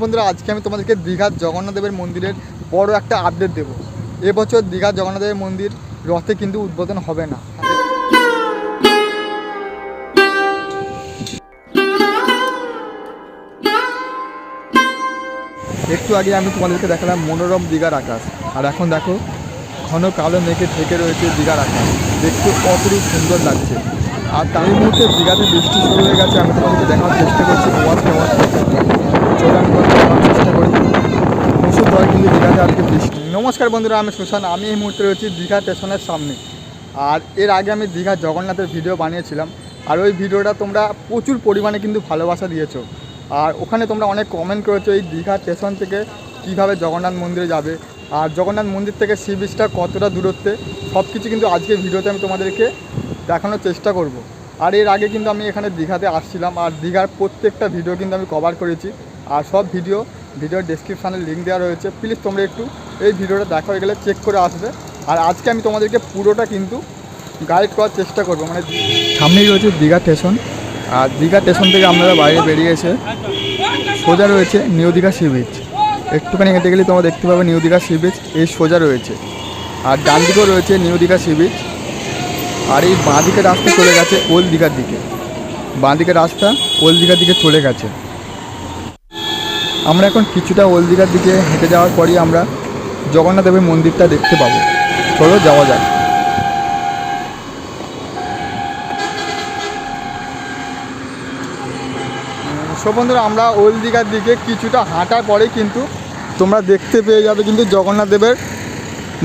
বন্ধুরা, আজকে আমি তোমাদেরকে দীঘার জগন্নাথদেবের মন্দিরের বড় একটা আপডেট দেবো। এবছর দীঘার জগন্নাথদেবের মন্দির রথে কিন্তু উদ্বোধন হবে না। একটু আগে আমি তোমাদেরকে দেখালাম মনোরম দীঘার আকাশ। আর এখন দেখো, ঘন কালো মেঘে ঢেকে রয়েছে দীঘার আকাশ। দেখতে অপরূপ সুন্দর লাগছে। আর তার মধ্যে দীঘাতে বৃষ্টি শুরু হয়ে গেছে, আমি তোমাদেরকে দেখানোর চেষ্টা করছি। ওয়াজ কেমন চেষ্টা করি প্রচুর কিন্তু দীঘাতে আজকে বৃষ্টি নমস্কার বন্ধুরা, আমি সুশান আমি এই মুহূর্তে রয়েছি দীঘা স্টেশনের সামনে। আর এর আগে আমি দীঘা জগন্নাথের ভিডিও বানিয়েছিলাম। আর ওই ভিডিওটা তোমরা প্রচুর পরিমাণে কিন্তু ভালোবাসা দিয়েছ। আর ওখানে তোমরা অনেক কমেন্ট করেছ এই দীঘা স্টেশন থেকে কীভাবে জগন্নাথ মন্দিরে যাবে। আর জগন্নাথ মন্দির থেকে সি বিচটা কতটা দূরত্বে সব কিছু কিন্তু আজকের ভিডিওতে আমি তোমাদেরকে দেখানোর চেষ্টা করব। আর এর আগে কিন্তু আমি এখানে দীঘাতে আসছিলাম। আর দীঘার প্রত্যেকটা ভিডিও কিন্তু আমি কভার করেছি। আর সব ভিডিও, ভিডিওর ডেসক্রিপশানে লিঙ্ক দেওয়া রয়েছে। প্লিজ তোমরা একটু এই ভিডিওটা দেখা হয়ে গেলে চেক করে আসবে। আর আজকে আমি তোমাদেরকে পুরোটা কিন্তু গাইড করার চেষ্টা করব। মানে সামনেই রয়েছে দীঘা স্টেশন আর দীঘা স্টেশন থেকে আপনারা বাইরে বেরিয়ে এসে সোজা রয়েছে নিউ দীঘা সি বিচ একটুখানি হেঁটে গেলে তোমরা দেখতে পাবে নিউ দীঘা সি বিচ এই সোজা রয়েছে। আর ডান দিকেও রয়েছে নিউ দীঘা সি বিচ আর এই বাঁ দিকের রাস্তা চলে গেছে ওল্ড দীঘার দিকে। বাঁ দিকের রাস্তা ওল দীঘার দিকে চলে গেছে। আমরা এখন কিছুটা ওল্ড দীঘার দিকে হেঁটে যাওয়ার পরই আমরা জগন্নাথ দেবের মন্দিরটা দেখতে পাবো। চলো, যাওয়া যাক। সো আমরা ওল্ড দীঘার দিকে কিছুটা হাঁটার পরে কিন্তু তোমরা দেখতে পেয়ে যাবে কিন্তু জগন্নাথ দেবের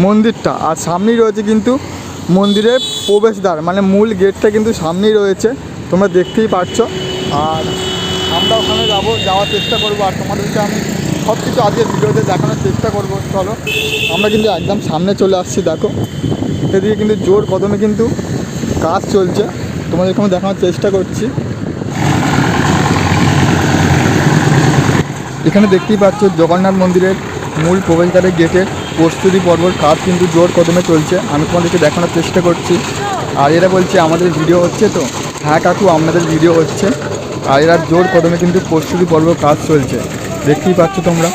মন্দিরটা। আর সামনেই রয়েছে কিন্তু মন্দিরের প্রবেশদ্বার মানে মূল গেটটা কিন্তু সামনেই রয়েছে। তোমরা দেখতেই পাচ্ছ আর আমরা ওখানে যাব, যাওয়ার চেষ্টা করব আর তোমাদেরকে আমি সব কিছু আজকে ভিডিওতে দেখানোর চেষ্টা করব, চলো। আমরা কিন্তু একদম সামনে চলে আসছি, দেখো। এদিকে কিন্তু জোর কদমে কিন্তু কাজ চলছে। তোমাদেরকে আমি দেখানোর চেষ্টা করছি। এখানে দেখতেই পাচ্ছ জগন্নাথ মন্দিরের মূল প্রবেশদ্বারের গেটের প্রস্তুতি পর্বর কাজ কিন্তু জোর কদমে চলছে। আমি তোমাদেরকে দেখানোর চেষ্টা করছি। আর এরা বলছে, আমাদের ভিডিও হচ্ছে তো? হ্যাঁ কাকু আপনাদের ভিডিও হচ্ছে। আর এরা জোর কদমে কিন্তু প্রস্তুতি পর্ব কাজ চলছে। দেখতেই পাচ্ছ তোমরা।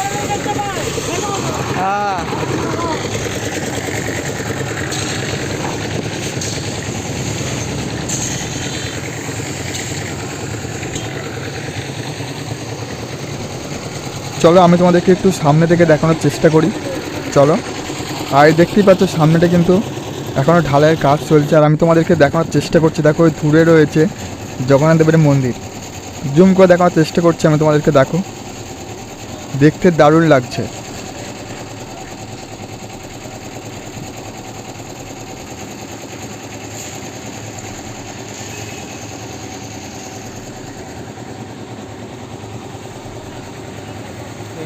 চলো, আমি তোমাদেরকে একটু সামনে থেকে দেখানোর চেষ্টা করি। চলো। আর দেখতেই পাচ্ছ সামনেটা কিন্তু এখনও ঢালাইয়ের কাজ চলছে। আর আমি তোমাদেরকে দেখানোর চেষ্টা করছি। দেখো, ওই দূরে রয়েছে জগন্নাথ দেবের মন্দির। জুম করে দেখানোর চেষ্টা করছি, আমি তোমাদেরকে দেখো। দেখতে দারুণ লাগছে।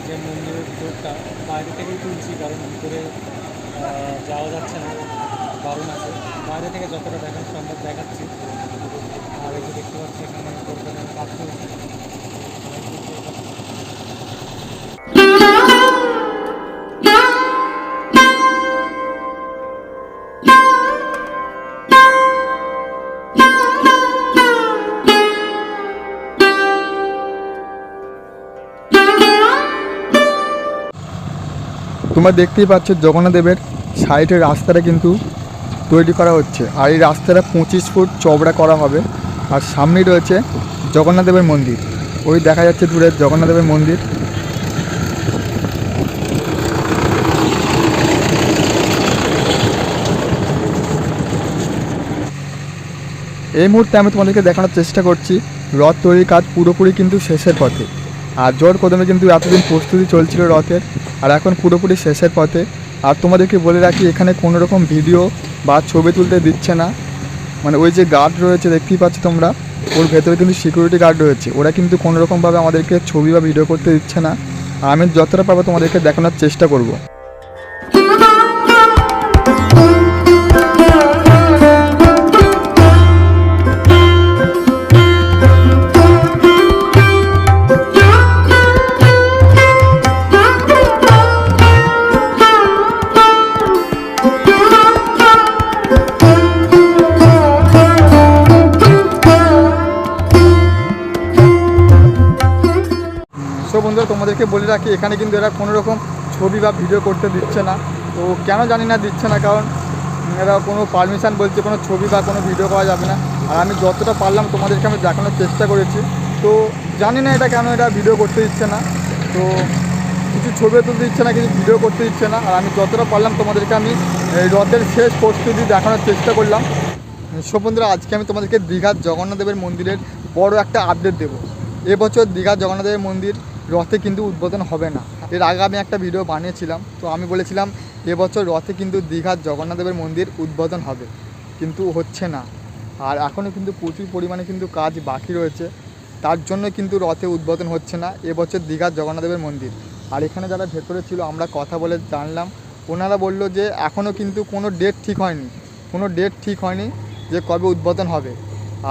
যে মন্দিরের ভিতরটা, বাইরে থেকেই তুলছি, কারণ ভিতরে যাওয়া যাচ্ছে না। বারণ আছে। বাইরে থেকে যতটা দেখানো সম্ভব দেখাচ্ছি। দেখতে পাচ্ছি এখানে তোমরা দেখতেই পাচ্ছ জগন্নাথ দেবের সাইডের রাস্তাটা কিন্তু তৈরি করা হচ্ছে। আর এই রাস্তাটা পঁচিশ ফুট চওড়া করা হবে। আর সামনেই রয়েছে জগন্নাথদেবের মন্দির। ওই দেখা যাচ্ছে দূরে জগন্নাথ দেবের মন্দির। এই মুহূর্তে আমি তোমাদেরকে দেখানোর চেষ্টা করছি, রথ তৈরির কাজ পুরোপুরি কিন্তু শেষের পথে। আর জোর কদমে কিন্তু এতদিন প্রস্তুতি চলছিল রথের, আর এখন পুরোপুরি শেষের পথে। আর তোমাদেরকে বলে রাখি, এখানে কোনো রকম ভিডিও বা ছবি তুলতে দিচ্ছে না। মানে ওই যে গার্ড রয়েছে, দেখতেই পাচ্ছ তোমরা, ওর ভেতরে কিন্তু সিকিউরিটি গার্ড রয়েছে। ওরা কিন্তু কোনোরকমভাবে আমাদেরকে ছবি বা ভিডিও করতে দিচ্ছে না। আমি যতটা পারব তোমাদেরকে দেখানোর চেষ্টা করব। বন্ধুরা, তোমাদেরকে বলে রাখি, এখানে কিন্তু এরা কোনো রকম ছবি বা ভিডিও করতে দিচ্ছে না। তো কেন জানি না, দিচ্ছে না, কারণ এরা কোনো পারমিশন বলছে, কোনো ছবি বা কোনো ভিডিও করা যাবে না। আর আমি যতটা পারলাম তোমাদেরকে আমি দেখানোর চেষ্টা করেছি। তো জানি না এটা কেন এটা ভিডিও করতে দিচ্ছে না। তো কিছু ছবি তুলতে দিচ্ছে না, কিছু ভিডিও করতে দিচ্ছে না। আর আমি যতটা পারলাম তোমাদেরকে আমি রথের শেষ প্রস্তুতি দেখানোর চেষ্টা করলাম। বন্ধুরা, আজকে আমি তোমাদেরকে দীঘার জগন্নাথদেবের মন্দিরের বড় একটা আপডেট দেবো। এবছর দীঘার জগন্নাথদেবের মন্দির রথে কিন্তু উদ্বোধন হবে না। এর আগে আমি একটা ভিডিও বানিয়েছিলাম, তো আমি বলেছিলাম, এবছর রথে কিন্তু দীঘার জগন্নাথদেবের মন্দির উদ্বোধন হবে। কিন্তু হচ্ছে না। আর এখনও কিন্তু প্রচুর পরিমাণে কিন্তু কাজ বাকি রয়েছে। তার জন্য কিন্তু রথে উদ্বোধন হচ্ছে না, এবছর দীঘার জগন্নাথদেবের মন্দির। আর এখানে যারা ভেতরে ছিল, আমরা কথা বলে জানলাম। ওনারা বলল যে, এখনও কিন্তু কোনো ডেট ঠিক হয়নি। কোনো ডেট ঠিক হয়নি যে কবে উদ্বোধন হবে।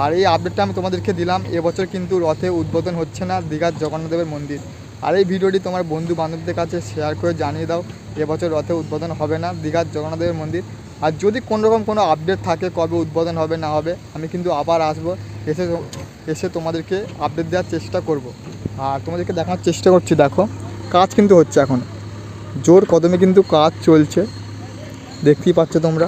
আর এই আপডেটটা আমি তোমাদেরকে দিলাম। এবছর কিন্তু রথে উদ্বোধন হচ্ছে না, দীঘার জগন্নাথদেবের মন্দির। আর এই ভিডিওটি তোমার বন্ধু বান্ধবদের কাছে শেয়ার করে জানিয়ে দাও, এবছর রথে উদ্বোধন হবে না, দীঘার জগন্নাথদেবের মন্দির। আর যদি রকম কোনো আপডেট থাকে কবে উদ্বোধন হবে, না হবে, আমি কিন্তু আবার আসব, এসে এসে তোমাদেরকে আপডেট দেওয়ার চেষ্টা করব। আর তোমাদেরকে দেখানোর চেষ্টা করছি, দেখো, কাজ কিন্তু হচ্ছে এখন। জোর কদমে কিন্তু কাজ চলছে। দেখতেই পাচ্ছ তোমরা।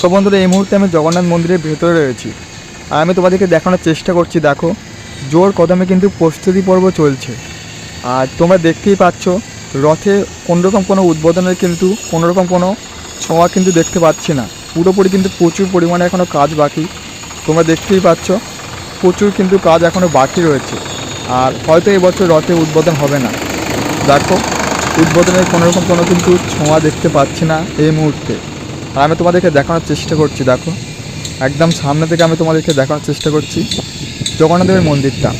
সব বন্ধুরা, এই মুহূর্তে আমি জগন্নাথ মন্দিরের ভেতরে রয়েছি। আর আমি তোমাদেরকে দেখানোর চেষ্টা করছি, দেখো, জোর কদমে কিন্তু প্রস্তুতি পর্ব চলছে। আর তোমরা দেখতেই পাচ্ছ, রথে কোনোরকম কোনো উদ্বোধনের কিন্তু, কোনোরকম কোনো ছোঁয়া কিন্তু দেখতে পাচ্ছি না। পুরোপুরি কিন্তু প্রচুর পরিমাণে এখনও কাজ বাকি। তোমরা দেখতেই পাচ্ছ, প্রচুর কিন্তু কাজ এখনও বাকি রয়েছে। আর হয়তো এবছর রথে উদ্বোধন হবে না। দেখো, উদ্বোধনের কোনোরকম কোনো কিন্তু ছোঁয়া দেখতে পাচ্ছি না এই মুহূর্তে। আর আমি তোমাদেরকে দেখানোর চেষ্টা করছি, দেখো। একদম সামনে থেকে আমি তোমাদেরকে দেখানোর চেষ্টা করছি, জগন্নাথদেবের মন্দিরটা।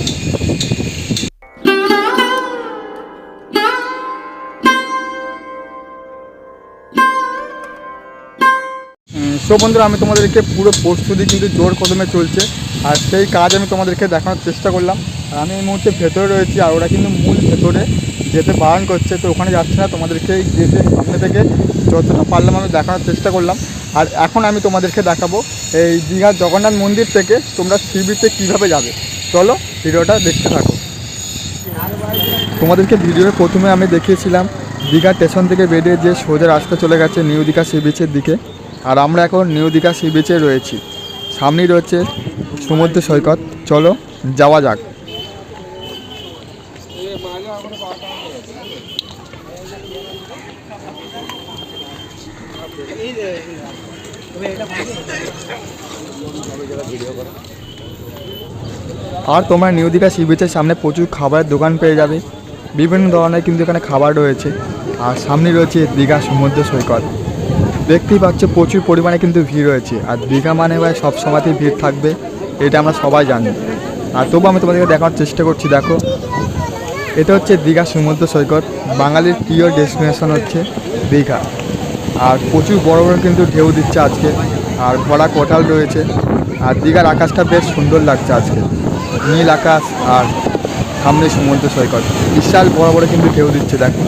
সো বন্ধুরা, আমি তোমাদেরকে পুরো প্রস্তুতি কিন্তু জোর কদমে চলছে, আর সেই কাজ আমি তোমাদেরকে দেখানোর চেষ্টা করলাম। আর আমি এই মুহূর্তে ভেতরে রয়েছি, আর ওরা কিন্তু মূল ভেতরে যেতে বারণ করছে, তো ওখানে যাচ্ছে না, তোমাদেরকে গেটের সামনে থেকে যতটা পারলাম, আমি দেখানোর চেষ্টা করলাম। আর এখন আমি তোমাদেরকে দেখাবো এই দীঘার জগন্নাথ মন্দির থেকে তোমরা সি বিচে কীভাবে যাবে। চলো, ভিডিওটা দেখতে থাকো। তোমাদেরকে ভিডিওর প্রথমে আমি দেখিয়েছিলাম, দীঘা স্টেশন থেকে বেরিয়ে যে সোজা রাস্তা চলে গেছে নিউ দীঘা সি বিচের দিকে। আর আমরা এখন নিউ দীঘা সি বিচে রয়েছি। সামনেই রয়েছে সমুদ্র সৈকত। চলো, যাওয়া যাক। আর তোমরা নিউ দীঘা সি বিচের সামনে প্রচুর খাবারের দোকান পেয়ে যাবে। বিভিন্ন ধরনের কিন্তু এখানে খাবার রয়েছে। আর সামনে রয়েছে দীঘা সমুদ্র সৈকত। দেখতেই পাচ্ছ প্রচুর পরিমাণে কিন্তু ভিড় রয়েছে। আর দীঘা মানে ভাই সব সময়তেই ভিড় থাকবে, এটা আমরা সবাই জানি। আর তবু আমি তোমাদেরকে দেখার চেষ্টা করছি, দেখো। এটা হচ্ছে দীঘা সমুদ্র সৈকত, বাঙালির প্রিয় ডেস্টিনেশন হচ্ছে দীঘা। আর প্রচুর বড় বড় কিন্তু ঢেউ দিচ্ছে আজকে। আর ভরা কোটাল রয়েছে। আর দীঘার আকাশটা বেশ সুন্দর লাগছে আজকে। নীল আকাশ আর সামনে সমুদ্র সৈকত। বিশাল বড় বড় কিন্তু ঢেউ দিচ্ছে, দেখো।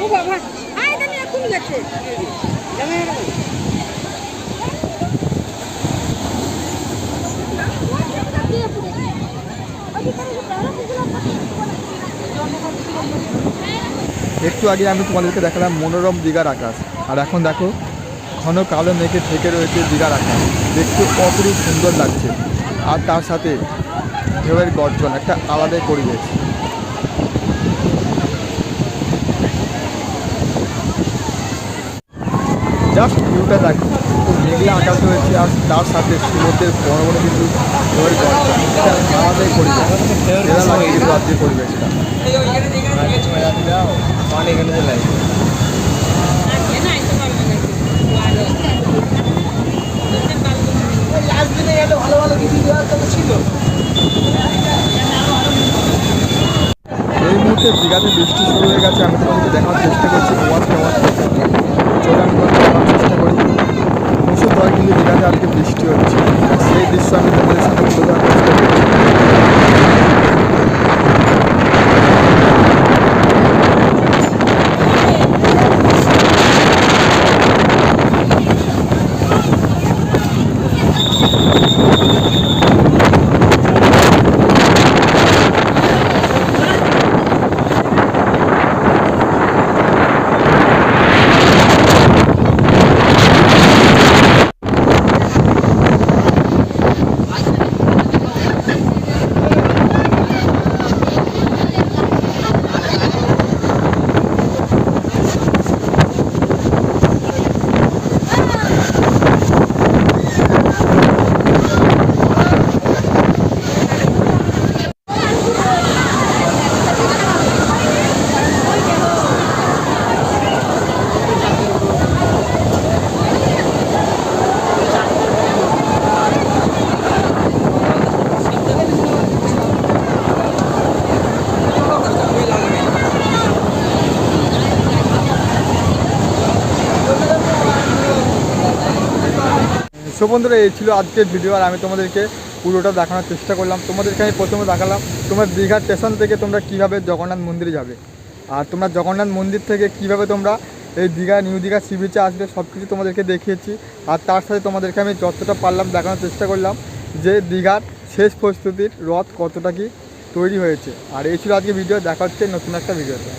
ও বাবা। আয় একটু আগে আমি তোমাদেরকে দেখালাম মনোরম দীঘার আকাশ। আর এখন দেখো, ঘন কালো মেঘে থেকে রয়েছে দিঘার আকাশ। দেখতে অপরূপ সুন্দর লাগছে। আর তার সাথে ঢেউয়ের গর্জন, একটা আলাদাই পরিবেশ। জাস্ট ভিউটা দেখো খুব মেঘলা আকাশ রয়েছে আর তার সাথে সমুদ্রের বড় বড় কিন্তু আলাদাই পরিবেশ। সেরা লাগে পরিবেশটা। না এই মুহূর্তে দীঘাতে বৃষ্টি শুরু হয়ে গেছে। আমি তোমাদেরকে দেখার চেষ্টা করছি। ওয়াজ চলে আমি তোমাদের দেখার চেষ্টা করি দয় আজকে বৃষ্টি হচ্ছে। সেই দৃশ্য আমি তোমাদের সামনে তুলে ধরার সো বন্ধুরা, এই ছিল আজকের ভিডিও আর আমি তোমাদেরকে পুরোটা দেখানোর চেষ্টা করলাম। তোমাদেরকে আমি প্রথমে দেখালাম তোমার দীঘা স্টেশন থেকে তোমরা কীভাবে জগন্নাথ মন্দিরে যাবে। আর তোমরা জগন্নাথ মন্দির থেকে কীভাবে তোমরা এই দীঘা, নিউ দীঘা সি বিচে আসবে সব কিছু তোমাদেরকে দেখিয়েছি। আর তার সাথে তোমাদেরকে আমি যতটা পারলাম দেখানোর চেষ্টা করলাম যে দীঘার শেষ প্রস্তুতির রথ কতটা কি তৈরি হয়েছে। আর এই ছিল আজকে ভিডিও দেখা হচ্ছে নতুন একটা ভিডিওতে